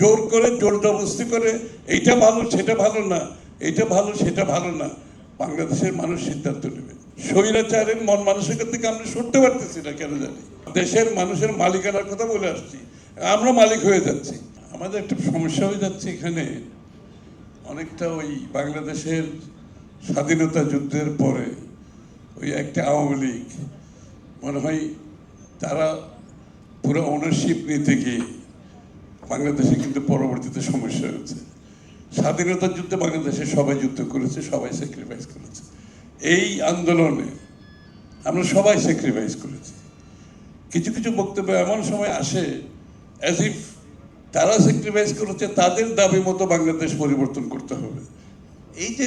জোর করে, জোর জবরদস্তি করে, এইটা ভালো, সেটা ভালো না, এইটা ভালো, সেটা ভালো না। বাংলাদেশের মানুষ সিদ্ধান্ত নেবে। স্বৈরাচারের মন মানসিকতা থেকে আমরা সরতে পারতেছি না, কেন জানি? দেশের মানুষের মালিকানার কথা বলে আসছি। আমরা মালিক হয়ে যাচ্ছি। আমাদের একটা সমস্যা হয়ে যাচ্ছে এখানে। অনেকটা ওই বাংলাদেশের স্বাধীনতা যুদ্ধের পরে ওই একটা আওয়ামী লীগ, মনে হয় তারা পুরো ওনারশিপ নিতে গিয়ে বাংলাদেশে কিন্তু পরবর্তীতে সমস্যা হয়েছে। স্বাধীনতার যুদ্ধে বাংলাদেশে সবাই যুদ্ধ করেছে, সবাই স্যাক্রিফাইস করেছে। এই আন্দোলনে আমরা সবাই স্যাক্রিফাইস করেছি। কিছু কিছু বক্তব্য এমন সময় আসে অ্যাজ ইফ তারা স্যাক্রিফাইস করেছে, তাদের দাবি মতো বাংলাদেশ পরিবর্তন করতে হবে। এই যে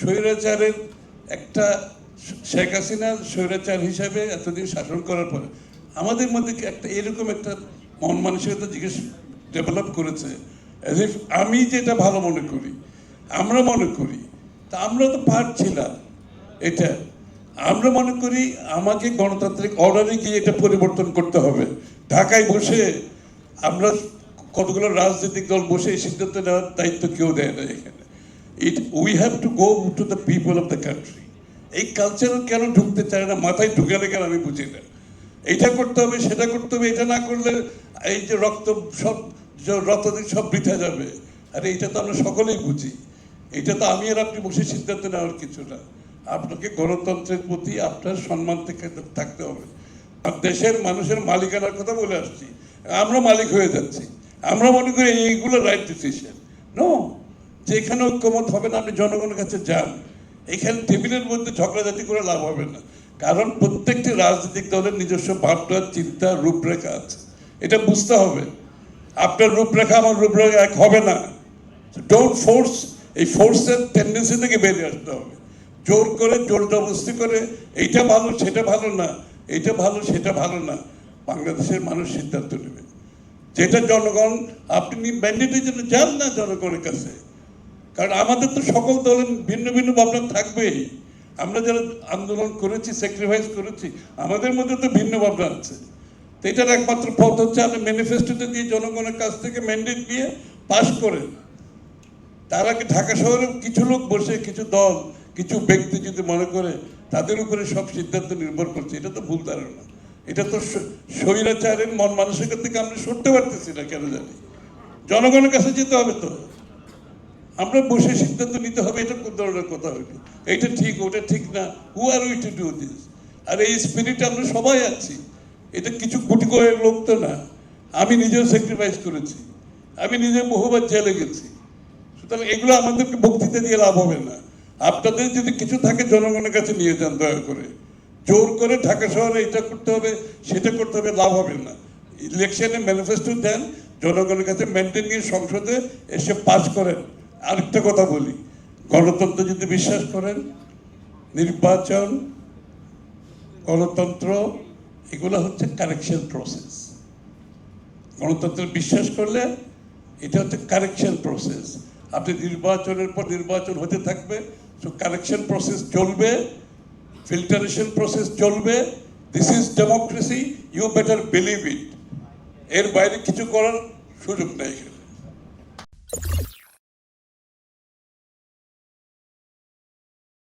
স্বৈরাচারের একটা শেখ হাসিনা স্বৈরাচার হিসাবে এতদিন শাসন করার পরে, আমাদের মধ্যে একটা এরকম একটা মন মানসিকতা জিজ্ঞেস ডেভেলপ করেছে। আমি যেটা ভালো মনে করি, আমরা মনে করি, তা আমরা তো পারছিলাম এটা, আমরা মনে করি আমাকে গণতান্ত্রিক অর্ডারে গিয়ে এটা পরিবর্তন করতে হবে। ঢাকায় বসে আমরা কতগুলো রাজনৈতিক দল বসে এই সিদ্ধান্ত নেওয়ার দায়িত্ব কেউ দেয় না এখানে। It we have to go to the people of the country এই কালচার কেন ঢুকতে চায় না, মাথায় ঢুকে না কেন আমি বুঝি না। এটা করতে হবে, সেটা করতে হবে, এটা না করলে এই যে রক্ত সব যে রক্তদিক সব বৃথা যাবে। আরে এটা তো আমরা সকলেই বুঝি। এটা তো আমি আর আপনি বসে সিদ্ধান্ত নেওয়ার কিছু না। আপনাকে গণতন্ত্রের প্রতি আপনার সম্মান থেকে থাকতে হবে। দেশের মানুষের মালিকানার কথা বলে আসছি। আমরা মালিক হয়ে যাচ্ছি। আমরা মনে করি এইগুলো রাইট ডিসিশন নো যে এখানে ঐক্যমত হবে না, আপনি জনগণের কাছে যান। এখানে টেবিলের মধ্যে ঝগড়াঝাটি করে লাভ হবে না। কারণ প্রত্যেকটি রাজনৈতিক দলের নিজস্ব ভাবনা চিন্তা, রূপরেখা আছে। এটা বুঝতে হবে। আপনার রূপরেখা আমার রূপরেখা এক হবে না। ডোন্ট ফোর্স এই ফোর্সের টেন্ডেন্সি থেকে বেরিয়ে আসতে হবে। জোর করে জোর জবরদস্তি করে, এইটা ভালো, সেটা ভালো না, এইটা ভালো, সেটা ভালো না, বাংলাদেশের মানুষ সিদ্ধান্ত নেবে। যেটা জনগণ, আপনি ম্যান্ডেটের জন্য যান না জনগণের কাছে, কারণ আমাদের তো সকল দলের ভিন্ন ভিন্ন ভাবনা থাকবেই। আমরা যারা আন্দোলন করেছি স্যাক্রিফাইস করেছি, আমাদের মধ্যে তো ভিন্ন ভাবনা আছে। তো এটার একমাত্র পথ হচ্ছে আপনি ম্যানিফেস্টোতে দিয়ে জনগণের কাছ থেকে ম্যান্ডেট নিয়ে পাশ করেন। তার আগে ঢাকা শহরে কিছু লোক বসে, কিছু দল, কিছু ব্যক্তি যদি মনে করে, তাদের উপরে সব সিদ্ধান্ত নির্ভর করছে। এটা তো ভুল ধারণা। এটা তো স্বৈরাচারের মন মানসিকতা থেকে আমরা সরতে পারতেছি না, কেন জানি? জনগণের কাছে যেতে হবে তো। আমরা বসে সিদ্ধান্ত নিতে হবে, এটা কোন ধরনের কথা হইল এটা ঠিক, ওটা ঠিক না। Who are we to do this আর এই স্পিরিট আমরা সবাই আছি। এটা কিছু কোটি করে লোক তো না। আমি নিজেও স্যাক্রিফাইস করেছি। আমি নিজে বহুবার জেলে গেছি। সুতরাং এগুলো আমাদেরকে বক্তৃতা দিয়ে লাভ হবে না। আপনাদের যদি কিছু থাকে জনগণের কাছে নিয়ে যান দয়া করে। জোর করে ঢাকা শহরে এটা করতে হবে, সেটা করতে হবে, লাভ হবে না। ইলেকশনে ম্যানিফেস্টো দেন, জনগণের কাছে মেনটেন নিয়ে সংসদে এসে পাস করেন। আরেকটা কথা বলি, গণতন্ত্র যদি বিশ্বাস করেন, নির্বাচন, গণতন্ত্র এগুলো হচ্ছে কারেকশন প্রসেস গণতন্ত্রে বিশ্বাস করলে এটা হচ্ছে কারেকশন প্রসেস আপনি নির্বাচনের পর নির্বাচন হতে থাকবে সো কারেকশন প্রসেস চলবে ফিল্টারেশন প্রসেস চলবে this is democracy you better believe it এর বাইরে কিছু করার সুযোগ নেই এখানে।